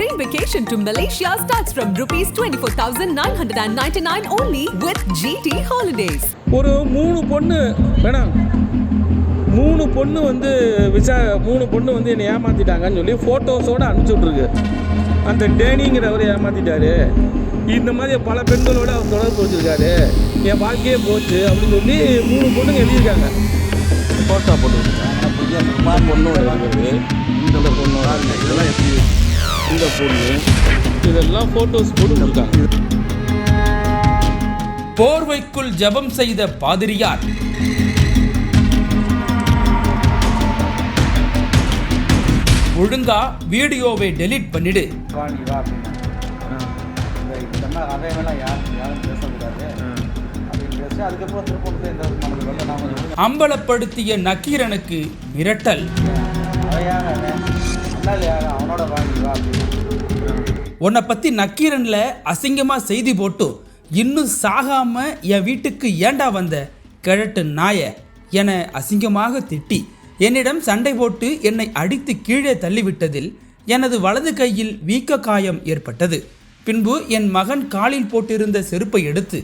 train vacation to Malaysia starts from rupees 24,999 only with GT Holidays. ஒரு மூணு பொண்ணு வேணாம் மூணு பொண்ணு வந்து விசா மூணு பொண்ணு வந்து என்னை ஏமாத்திட்டாங்கன்னு சொல்லி ஃபோட்டோஸோடு அனுப்பிச்சி விட்ருக்கு அந்த டேனிங்கிறவர் ஏமாத்திட்டாரு. இந்த மாதிரி பல பெண்களோட அவர் தொடர்பு வச்சுருக்காரு. என் வாழ்க்கையே போச்சு அப்படின்னு சொல்லி மூணு பொண்ணுங்க எழுதியிருக்காங்க. ஃபோட்டோ போட்டு பொண்ணோட இருக்கிறது இந்த பொண்ணோட இதெல்லாம் எப்படி இந்த பொண்ணு இதெல்லாம் ஃபோட்டோஸ் போட்டு விட்டுருக்காங்க போர்வைக்குள் ஜெபம் செய்த பாதிரியார். ஒழுங்கா வீடியோவை டெலீட் பண்ணிடு. அம்பலப்படுத்திய நக்கீரனுக்கு மிரட்டல். அவனோட உன்னை பற்றி நக்கீரனில் அசிங்கமாக செய்தி போட்டு இன்னும் சாகாம என் வீட்டுக்கு ஏண்டா வந்த? கிழட்டு நாய என அசிங்கமாக திட்டி என்னிடம் சண்டை போட்டு என்னை அடித்து கீழே தள்ளிவிட்டதில் எனது வலது கையில் வீக்க காயம் ஏற்பட்டது. பின்பு என் மகன் காலில் போட்டிருந்த செருப்பை எடுத்து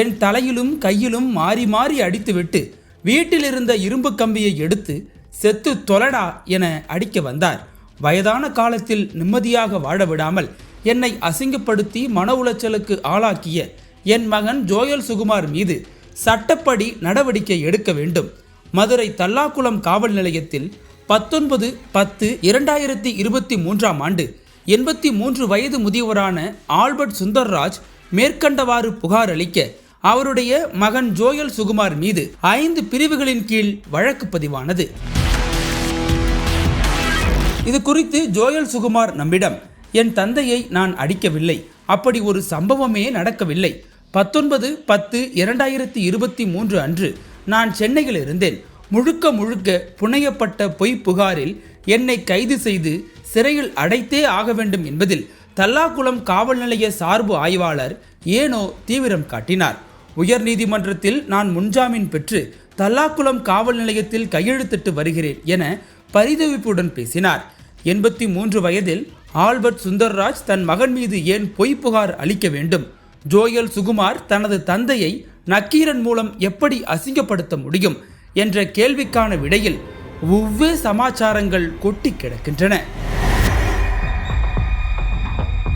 என் தலையிலும் கையிலும் மாறி மாறி அடித்துவிட்டு வீட்டில் இருந்த இரும்பு கம்பியை எடுத்து செத்து தொலடா என அடிக்க வந்தார். வயதான காலத்தில் நிம்மதியாக வாழ விடாமல் என்னை அசிங்கப்படுத்தி மன உளைச்சலுக்கு ஆளாக்கிய என் மகன் ஜோயல் சுகுமார் மீது சட்டப்படி நடவடிக்கை எடுக்க வேண்டும். மதுரை தல்லாக்குளம் காவல் நிலையத்தில் பத்தொன்பது பத்து இரண்டாயிரத்தி இருபத்தி மூன்றாம் ஆண்டு எண்பத்தி மூன்று வயது முதியவரான ஆல்பர்ட் சுந்தர்ராஜ் மேற்கண்டவாறு புகார் அளிக்க அவருடைய மகன் ஜோயல் சுகுமார் மீது ஐந்து பிரிவுகளின் கீழ் வழக்கு பதிவானது. இது குறித்து ஜோயல் சுகுமார் நம்மிடம் என் தந்தையை நான் அடிக்கவில்லை. அப்படி ஒரு சம்பவமே நடக்கவில்லை. பத்தொன்பது பத்து இரண்டாயிரத்தி இருபத்தி மூன்று அன்று நான் சென்னையில் இருந்தேன். முழுக்க முழுக்க புனையப்பட்ட பொய் புகாரில் என்னை கைது செய்து சிறையில் அடைத்தே ஆக வேண்டும் என்பதில் தல்லாக்குளம் காவல் நிலைய சார்பு ஆய்வாளர் ஏனோ தீவிரம் காட்டினார். உயர்நீதிமன்றத்தில் நான் முன்ஜாமீன் பெற்று தல்லாக்குளம் காவல் நிலையத்தில் கையெழுத்திட்டு வருகிறேன் என பரிதவிப்புடன் பேசினார். எண்பத்தி மூன்று வயதில் ஆல்பர்ட் சுந்தர்ராஜ் தன் மகன் மீது ஏன் பொய் புகார் அளிக்க வேண்டும்? ஜோயல் சுகுமார் தனது தந்தையை நக்கீரன் மூலம் எப்படி அசிங்கப்படுத்த முடியும்? என்ற கேள்விக்கான விடையில் ஒவ்வே சமாச்சாரங்கள் கொட்டி கிடக்கின்றன.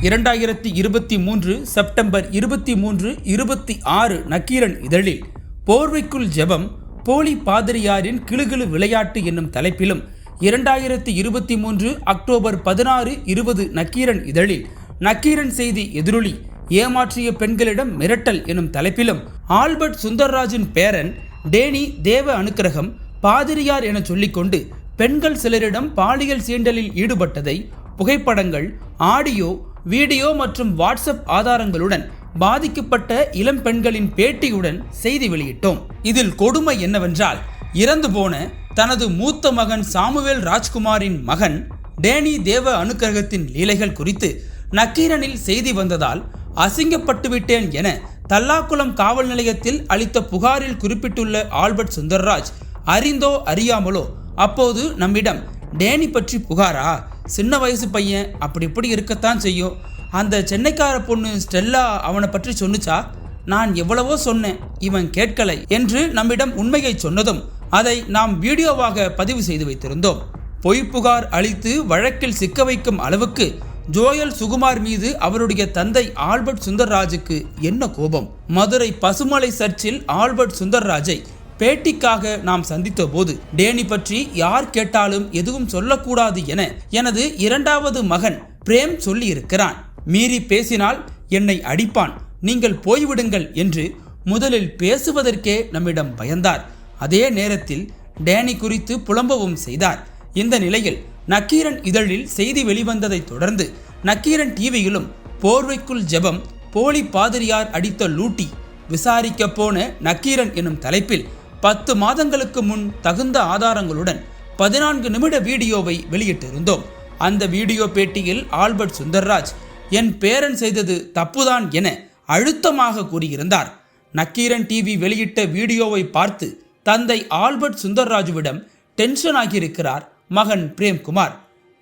இரண்டாயிரத்தி இருபத்தி மூன்று செப்டம்பர் இருபத்தி மூன்று இருபத்தி ஆறு நக்கீரன் இதழில் போர்வைக்குள் ஜெபம் போலி பாதிரியாரின் கிளுகிழு விளையாட்டு என்னும் தலைப்பிலும் இரண்டாயிரத்தி இருபத்தி மூன்று அக்டோபர் பதினாறு இருபது நக்கீரன் இதழில். நக்கீரன் செய்தி எதிரொலி. ஏமாற்றிய பெண்களிடம் மிரட்டல் எனும் தலைப்பிலும் ஆல்பர்ட் சுந்தர்ராஜின் பேரன் டேனி தேவ அனுக்கிரகம் பாதிரியார் என சொல்லிக்கொண்டு பெண்கள் சிலரிடம் பாலியல் சீண்டலில் ஈடுபட்டதை புகைப்படங்கள் ஆடியோ வீடியோ மற்றும் வாட்ஸ்அப் ஆதாரங்களுடன் பாதிக்கப்பட்ட இளம் பெண்களின் பேட்டியுடன் செய்தி வெளியிட்டோம். இதில் கொடுமை என்னவென்றால் இறந்து போன தனது மூத்த மகன் சாமுவேல் ராஜ்குமாரின் மகன் டேனி தேவ அனுக்கிரகத்தின் லீலைகள் குறித்து நக்கீரனில் செய்தி வந்ததால் அசிங்கப்பட்டு விட்டேன் என தல்லாக்குளம் காவல் நிலையத்தில் அளித்த புகாரில் குறிப்பிட்டுள்ள ஆல்பர்ட் சுந்தர்ராஜ் அறிந்தோ அறியாமலோ அப்போது நம்மிடம் டேனி பற்றி புகாரா? சின்ன வயசு பையன் அப்படி இப்படி இருக்கத்தான் செய்யும். அந்த சென்னைக்கார பொண்ணு ஸ்டெல்லா அவனை பற்றி சொன்னுச்சா? நான் எவ்வளவோ சொன்னேன் இவன் கேட்கலை என்று நம்மிடம் உண்மையை சொன்னதும் அதை நாம் வீடியோவாக பதிவு செய்து வைத்திருந்தோம். பொய் புகார் அளித்து வழக்கில் சிக்க வைக்கும் அளவுக்கு ஜோயல் சுகுமார் மீது அவருடைய தந்தை ஆல்பர்ட் சுந்தர்ராஜுக்கு என்ன கோபம்? மதுரை பசுமலை சர்ச்சில் ஆல்பர்ட் சுந்தர்ராஜை பேட்டிக்காக நாம் சந்தித்த போது டேனி பற்றி யார் கேட்டாலும் எதுவும் சொல்லக்கூடாது என எனது இரண்டாவது மகன் பிரேம் சொல்லியிருக்கிறான். மீறி பேசினால் என்னை அடிப்பான். நீங்கள் போய்விடுங்கள் என்று முதலில் பேசுவதற்கே நம்மிடம் பயந்தார். அதே நேரத்தில் டேனி குறித்து புலம்பவும் செய்தார். இந்த நிலையில் நக்கீரன் இதழில் செய்தி வெளிவந்ததைத் தொடர்ந்து நக்கீரன் டிவியிலும் போர்வைக்குள் ஜெபம் போலி பாதிரியார் அடித்த லூட்டி விசாரிக்க போன நக்கீரன் எனும் தலைப்பில் பத்து மாதங்களுக்கு முன் தகுந்த ஆதாரங்களுடன் பதினான்கு நிமிட வீடியோவை வெளியிட்டிருந்தோம். அந்த வீடியோ பேட்டியில் ஆல்பர்ட் சுந்தர்ராஜ் என் பேரன் செய்தது தப்புதான் என அழுத்தமாக கூறியிருந்தார். நக்கீரன் டிவி வெளியிட்ட வீடியோவை பார்த்து தந்தை ஆல்பர்ட் சுந்தர்ராஜுவிடம் டென்ஷன் ஆகியிருக்கிறார் மகன் பிரேம்குமார்.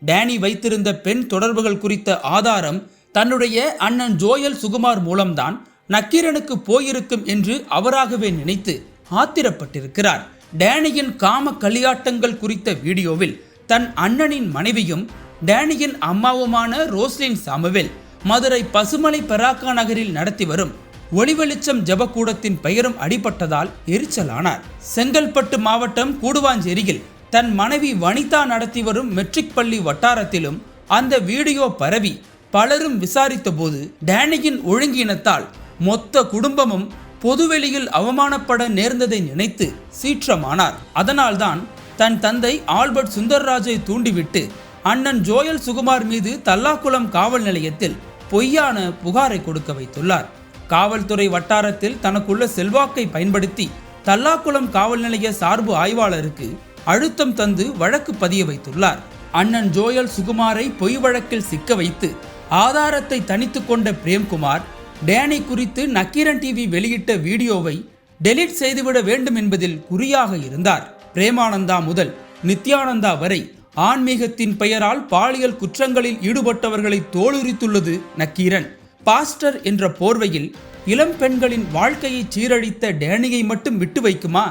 டேனி வைத்திருந்த பெண் தொடர்புகள் குறித்த ஆதாரம் தன்னுடைய அண்ணன் ஜோயல் சுகுமார் மூலம்தான் நக்கீரனுக்கு போயிருக்கும் என்று அவராகவே நினைத்து ஆத்திரப்பட்டிருக்கிறார். டேனியின் காம களியாட்டங்கள் குறித்த வீடியோவில் தன் அண்ணனின் மனைவியும் டேனியின் அம்மாவுமான ரோஸ்லின் சாமுவேல் மதுரை பசுமலை பராக்கா நகரில் நடத்தி வரும் ஒளிவெளிச்சம் ஜபக்கூடத்தின் பெயரும் அடிபட்டதால் எரிச்சலானார். செங்கல்பட்டு மாவட்டம் கூடுவாஞ்சேரியில் தன் மனைவி வனிதா நடத்தி வரும் மெட்ரிக் பள்ளி வட்டாரத்திலும் அந்த வீடியோ பரவி. பலரும் விசாரித்தபோது டேனியின் ஒழுங்கினத்தால் மொத்த குடும்பமும் பொதுவெளியில் அவமானப்பட நேர்ந்ததை நினைத்து சீற்றமானார். அதனால்தான் தன் தந்தை ஆல்பர்ட் சுந்தர்ராஜை தூண்டிவிட்டு அண்ணன் ஜோயல் சுகுமார் மீது தல்லாக்குளம் காவல் நிலையத்தில் பொய்யான புகாரை கொடுக்க வைத்துள்ளார். காவல்துறை வட்டாரத்தில் தனக்குள்ள செல்வாக்கை பயன்படுத்தி தல்லாக்குளம் காவல் நிலைய சார்பு ஆய்வாளருக்கு அழுத்தம் தந்து வழக்கு பதிய வைத்துள்ளார். அண்ணன் ஜோயல் சுகுமாரை பொய் வழக்கில் சிக்க வைத்து ஆதாரத்தை தனித்து கொண்ட பிரேம்குமார் டேனி குறித்து நக்கீரன் டிவி வெளியிட்ட வீடியோவை டெலீட் செய்துவிட வேண்டும் என்பதில் குறியாக இருந்தார். பிரேமானந்தா முதல் நித்யானந்தா வரை ஆன்மீகத்தின் பெயரால் பாலியல் குற்றங்களில் ஈடுபட்டவர்களை தோலுரித்துள்ளது நக்கீரன். பாஸ்டர் என்ற போர்வையில் இளம் பெண்களின் வாழ்க்கையை சீரழித்த டேனியை மட்டும் விட்டு வைக்குமா?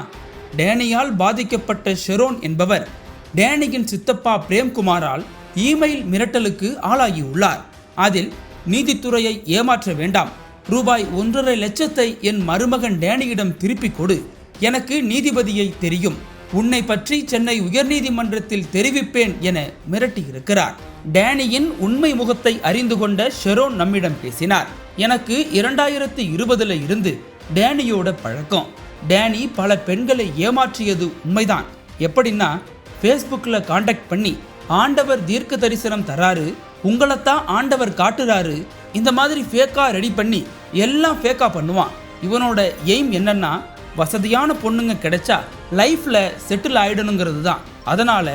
டேனியால் பாதிக்கப்பட்ட ஷெரோன் என்பவர் டேனியின் சித்தப்பா பிரேம்குமாரால் இமெயில் மிரட்டலுக்கு ஆளாகியுள்ளார். அதில் நீதித்துறையை ஏமாற்ற வேண்டாம். ரூபாய் ஒன்றரை லட்சத்தை என் மருமகன் டேனியிடம் திருப்பிக் கொடு. எனக்கு நீதிபதியை தெரியும். உன்னை பற்றி சென்னை உயர்நீதிமன்றத்தில் தெரிவிப்பேன் என மிரட்டியிருக்கிறார். டேனியின் உண்மை முகத்தை அறிந்து கொண்ட ஷெரோன் நம்மிடம் பேசினார். எனக்கு இரண்டாயிரத்து இருபதுல இருந்து டேனியோட பழக்கம். டேனி பல பெண்களை ஏமாற்றியது உண்மைதான். எப்படின்னா ஃபேஸ்புக்கில் காண்டாக்ட் பண்ணி ஆண்டவர் தீர்க்க தரிசனம் தராரு உங்களைத்தான் ஆண்டவர் காட்டுறாரு இந்த மாதிரி ஃபேக்காக ரெடி பண்ணி எல்லாம் ஃபேக்காக பண்ணுவான். இவனோட எய்ம் என்னன்னா வசதியான பொண்ணுங்க கிடைச்சா லைஃப்பில் செட்டில் ஆகிடணுங்கிறது தான். அதனால்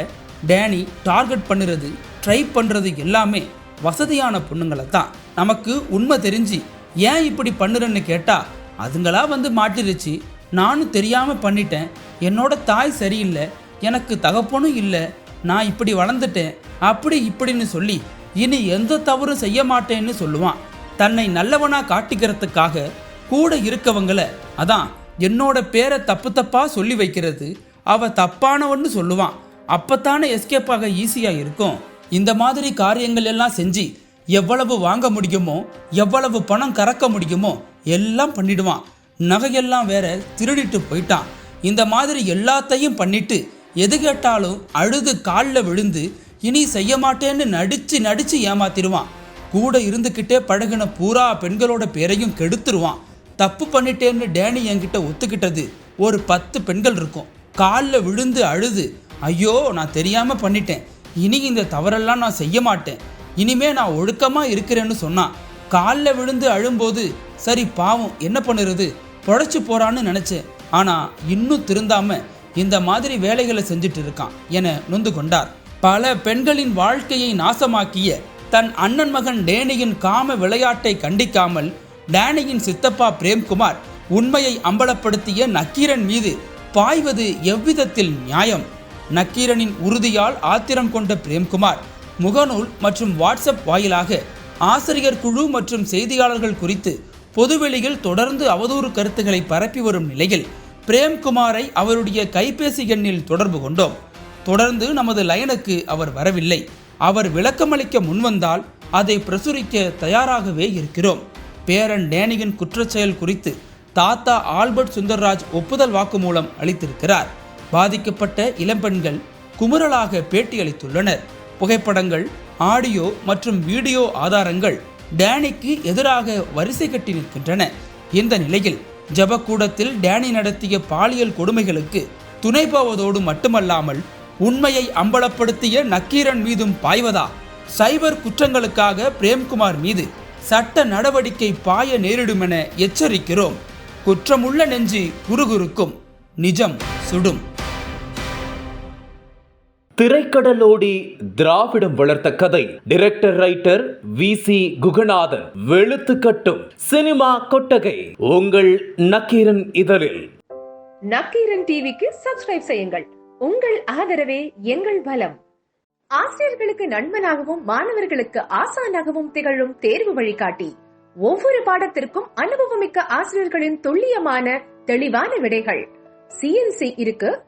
டேனி டார்கெட் பண்ணுறது ட்ரை பண்ணுறது எல்லாமே வசதியான பொண்ணுங்களை தான். நமக்கு உண்மை தெரிஞ்சு ஏன் இப்படி பண்ணுறேன்னு கேட்டால் அதுங்களா வந்து மாட்டிருச்சு. நானும் தெரியாமல் பண்ணிட்டேன். என்னோட தாய் சரியில்லை. எனக்கு தகப்பனும் இல்லை. நான் இப்படி வளர்ந்துட்டேன். அப்படி இப்படின்னு சொல்லி இனி எந்த தவறும் செய்ய மாட்டேன்னு சொல்லுவான். தன்னை நல்லவனாக காட்டிக்கிறதுக்காக கூட இருக்கவங்கள அதான் என்னோட பேரை தப்பு தப்பாக சொல்லி வைக்கிறது. அவ தப்பானவன்னு சொல்லுவான். அப்பத்தானே எஸ்கேப் ஆக ஈஸியாக இருக்கும். இந்த மாதிரி காரியங்கள் எல்லாம் செஞ்சு எவ்வளவு வாங்க முடியுமோ எவ்வளவு பணம் கறக்க முடியுமோ எல்லாம் பண்ணிடுவான். நகையெல்லாம் வேற திருடிட்டு போயிட்டான். இந்த மாதிரி எல்லாத்தையும் பண்ணிட்டு எது கேட்டாலும் அழுது காலில் விழுந்து இனி செய்ய மாட்டேன்னு நடிச்சு நடிச்சு ஏமாத்திடுவான். கூட இருந்துக்கிட்டே பழகின பூரா பெண்களோட பேரையும் கெடுத்துருவான். தப்பு பண்ணிட்டேன்னு டேனி என்கிட்ட ஒத்துக்கிட்டது. ஒரு பத்து பெண்கள் இருக்கும். காலில் விழுந்து அழுது ஐயோ நான் தெரியாமல் பண்ணிட்டேன். இனி இந்த தவறெல்லாம் நான் செய்ய மாட்டேன். இனிமே நான் ஒழுக்கமாக இருக்கிறேன்னு சொன்னான் காலில் விழுந்து அழும்போது சரி பாவம் என்ன பண்ணுறது? பொழைச்சி போகிறான்னு நினச்சேன். ஆனால் இன்னும் திருந்தாமல் இந்த மாதிரி வேலைகளை செஞ்சுட்டு இருக்கான் என நொந்து கொண்டார். பல பெண்களின் வாழ்க்கையை நாசமாக்கிய தன் அண்ணன் மகன் டேனியின் காம விளையாட்டை கண்டிக்காமல் டேனியின் சித்தப்பா பிரேம்குமார் உண்மையை அம்பலப்படுத்திய நக்கீரன் மீது பாய்வது எவ்விதத்தில் நியாயம்? நக்கீரனின் உறுதியால் ஆத்திரம் கொண்ட பிரேம்குமார் முகநூல் மற்றும் வாட்ஸ்அப் வாயிலாக ஆசிரியர் குழு மற்றும் செய்தியாளர்கள் குறித்து பொதுவெளியில் தொடர்ந்து அவதூறு கருத்துக்களை பரப்பி வரும் நிலையில் பிரேம்குமாரை அவருடைய கைபேசி எண்ணில் தொடர்பு கொண்டோம். தொடர்ந்து நமது லயனுக்கு அவர் வரவில்லை. அவர் விளக்கமளிக்க முன்வந்தால் அதை பிரசுரிக்க தயாராகவே இருக்கிறோம். பேரன் டேனியின் குற்றச்செயல் குறித்து தாத்தா ஆல்பர்ட் சுந்தர்ராஜ் ஒப்புதல் வாக்குமூலம் அளித்திருக்கிறார். பாதிக்கப்பட்ட இளம்பெண்கள் குமுறலாக பேட்டியளித்துள்ளனர். புகைப்படங்கள் ஆடியோ மற்றும் வீடியோ ஆதாரங்கள் டேனிக்கு எதிராக வரிசை கட்டி நிற்கின்றன. இந்த நிலையில் ஜபக்கூடத்தில் டேனி நடத்திய பாலியல் கொடுமைகளுக்கு துணை போவதோடு மட்டுமல்லாமல் உண்மையை அம்பலப்படுத்திய நக்கீரன் மீதும் பாய்வதா? சைபர் குற்றங்களுக்காக பிரேம்குமார் மீது சட்ட நடவடிக்கை பாய நேரிடுமென எச்சரிக்கிறோம். குற்றமுள்ள நெஞ்சு குறுகுறுக்கும். நிஜம் சுடும். திரைக்கடலோடி திராவிடம் வளர்த்த கதை. Director writer V C Kuganathan. வெளுத்து கட்டும் சினிமா கொட்டகை. உங்கள் நக்கீரன் இதழில். நக்கீரன் டிவிக்கு சப்ஸ்கிரைப் செய்யுங்கள். உங்கள் ஆதரவே எங்கள் பலம் ஆசிரியர்களுக்கு நண்பனாகவும் மாணவர்களுக்கு ஆசானாகவும் திகழும் தேர்வு வழிகாட்டி. ஒவ்வொரு பாடத்திற்கும் அனுபவமிக்க ஆசிரியர்களின் துல்லியமான தெளிவான விடைகள். சிஎன்சி இருக்கு